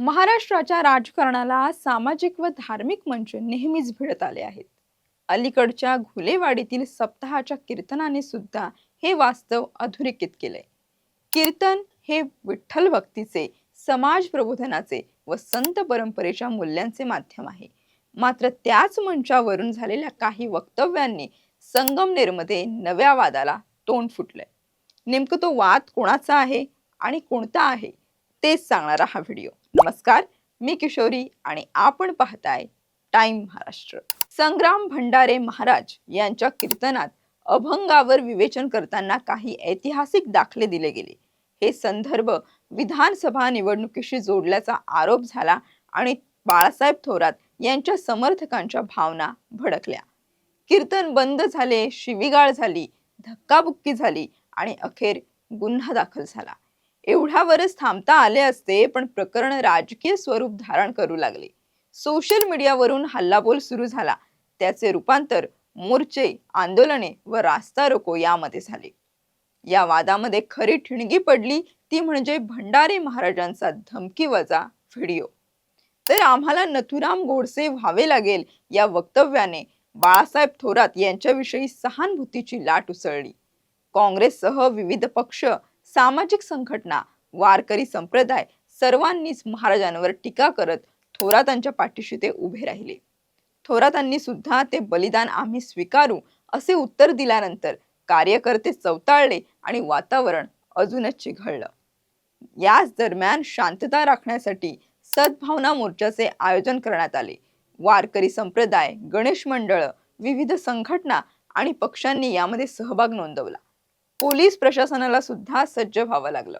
महाराष्ट्राच्या राजकारणाला सामाजिक व धार्मिक मंच नेहमीच भिडत आले आहेत. अलीकडच्या घुलेवाडीतील सप्ताहाच्या कीर्तनाने सुद्धा हे वास्तव अधोरेखित केलंय. कीर्तन हे विठ्ठल भक्तीचे समाज प्रबोधनाचे व संत परंपरेच्या मूल्यांचे माध्यम आहे. मात्र त्याच मंचावरून झालेल्या काही वक्तव्यांनी संगमनेरमध्ये नव्या वादाला तोंड फुटलंय. नेमकं तो वाद कोणाचा आहे आणि कोणता आहे तेच सांगणारा हा व्हिडिओ. नमस्कार मी किशोरी आणि आपण पाहताय टाइम महाराष्ट्र. संग्राम भंडारे महाराज यांच्या कीर्तनात अभंगावर विवेचन करताना काही ऐतिहासिक दाखले दिले गेले. हे संदर्भ विधानसभा निवडणुकीशी जोडल्याचा आरोप झाला आणि बाळासाहेब थोरात यांच्या समर्थकांच्या भावना भडकल्या. कीर्तन बंद झाले शिवीगाळ झाली धक्काबुक्की झाली आणि अखेर गुन्हा दाखल झाला. एवढ्यावरच थांबता आले असते पण प्रकरण राजकीय स्वरूप धारण करू लागले. सोशल मीडियावरून हल्लाबोल सुरू झाला. त्याचे रूपांतर मोर्चे आंदोलने व रास्ता रोको यामध्ये झाले. या वादामध्ये खरी ठिणगी पडली ती म्हणजे भंडारे महाराजांचा धमकी वजा व्हिडिओ. तर आम्हाला नथुराम गोडसे व्हावे लागेल या वक्तव्याने बाळासाहेब थोरात यांच्याविषयी सहानुभूतीची लाट उसळली. काँग्रेससह विविध पक्ष सामाजिक संघटना वारकरी संप्रदाय सर्वांनीच महाराजांवर टीका करत थोरातांच्या पाठीशी ते उभे राहिले. थोरातांनी सुद्धा ते बलिदान आम्ही स्वीकारू असे उत्तर दिल्यानंतर कार्यकर्ते चवताळले आणि वातावरण अजूनच चिघळलं. याच दरम्यान शांतता राखण्यासाठी सद्भावना मोर्चाचे आयोजन करण्यात आले. वारकरी संप्रदाय गणेश मंडळ विविध संघटना आणि पक्षांनी यामध्ये सहभाग नोंदवला. पोलीस प्रशासनाला सुद्धा सज्ज व्हावं लागलं.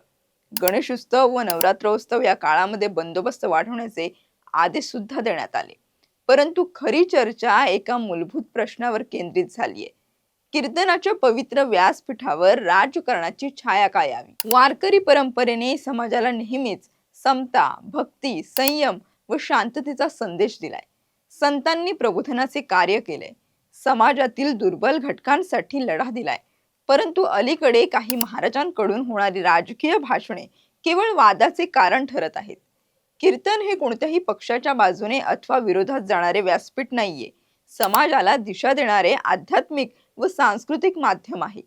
गणेशोत्सव व नवरात्रोत्सव या काळामध्ये बंदोबस्त वाढवण्याचे आदेश सुद्धा देण्यात आले. परंतु खरी चर्चा एका मूलभूत प्रश्नावर केंद्रित झालीय. कीर्तनाच्या पवित्र व्यासपीठावर राजकारणाची छाया का यावी वारकरी परंपरेने समाजाला नेहमीच समता भक्ती संयम व शांततेचा संदेश दिलाय. संतांनी प्रबोधनाचे कार्य केले समाजातील दुर्बल घटकांसाठी लढा दिलाय. परंतु अलीकडे काही महाराजांकडून होणारी राजकीय भाषणे केवळ वादाचे कारण ठरत आहेत. कीर्तन हे कोणत्याही पक्षाच्या बाजूने अथवा विरोधात जाणारे व्यासपीठ नाहीये. समाजाला दिशा देणारे आध्यात्मिक व सांस्कृतिक माध्यम आहे.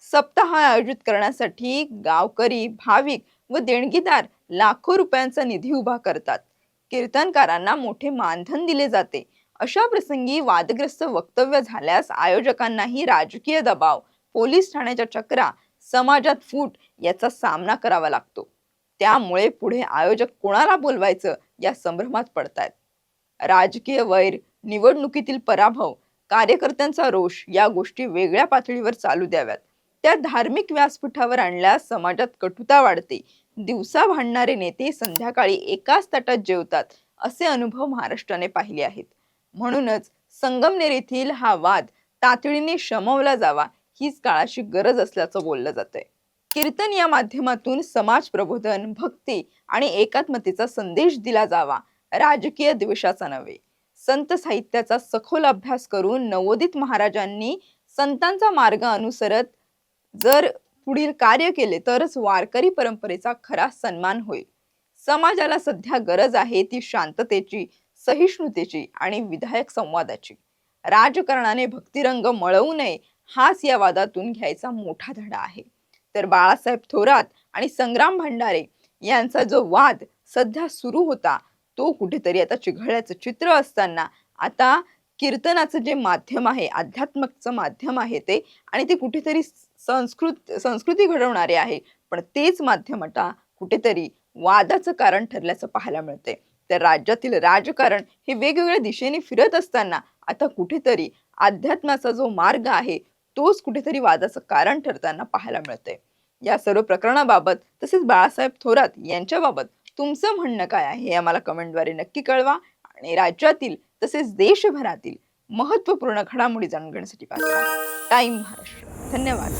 सप्ताह आयोजित करण्यासाठी गावकरी भाविक व देणगीदार लाखो रुपयांचा निधी उभा करतात. कीर्तनकारांना मोठे मानधन दिले जाते. अशा प्रसंगी वादग्रस्त वक्तव्य झाल्यास आयोजकांनाही राजकीय दबाव पोलीस ठाण्याच्या चक्रा समाजात फूट याचा सामना करावा लागतो. त्यामुळे पुढे आयोजक कोणाला बोलवायचं या संभ्रमात पडतायत. राजकीय वैर निवडणुकीतील पराभव कार्यकर्त्यांचा रोष या गोष्टी वेगळ्या पातळीवर चालू द्याव्यात. त्या धार्मिक व्यासपीठावर आणल्यास समाजात कटुता वाढते. दिवसा भांडणारे नेते संध्याकाळी एकाच ताटात जेवतात असे अनुभव महाराष्ट्राने पाहिले आहेत. म्हणूनच संगमनेर येथील हा वाद तातडीने शमवला जावा हीच काळाची गरज असल्याचं बोललं जातंय. कीर्तन या माध्यमातून समाज प्रबोधन भक्ती आणि एकात्मतेचा संदेश दिला जावा राजकीय द्वेषाचा नव्हे. संत साहित्याचा सखोल अभ्यास करून नवोदित महाराजांनी संतांचा मार्ग अनुसरत जर पुढील कार्य केले तरच वारकरी परंपरेचा खरा सन्मान होईल. समाजाला सध्या गरज आहे ती शांततेची सहिष्णुतेची आणि विधायक संवादाची. राजकारणाने भक्तिरंग मळवू नये हाच या वादातून घ्यायचा मोठा धडा आहे. तर बाळासाहेब थोरात आणि संग्राम भंडारे यांचा जो वाद सध्या सुरू होता तो कुठेतरी आता चिघळल्याचं चित्र असताना आता कीर्तनाचं जे माध्यम आहे अध्यात्मकचं माध्यम आहे ते आणि ते कुठेतरी संस्कृत संस्कृती घडवणारे आहे पण तेच माध्यम आता कुठेतरी वादाचं कारण ठरल्याचं पाहायला मिळते तर राज्यातील राजकारण हे वेगवेगळ्या दिशेने फिरत असताना आता कुठेतरी अध्यात्माचा जो मार्ग आहे तोच कुठेतरी वादाचं कारण ठरताना पाहायला मिळतंय. या सर्व प्रकरणाबाबत तसेच बाळासाहेब थोरात यांच्याबाबत तुमचं म्हणणं काय आहे हे आम्हाला कमेंटद्वारे नक्की कळवा आणि राज्यातील तसेच देशभरातील महत्त्वपूर्ण घडामोडी जाणून घेण्यासाठी पाहता टाइम महाराष्ट्र. धन्यवाद.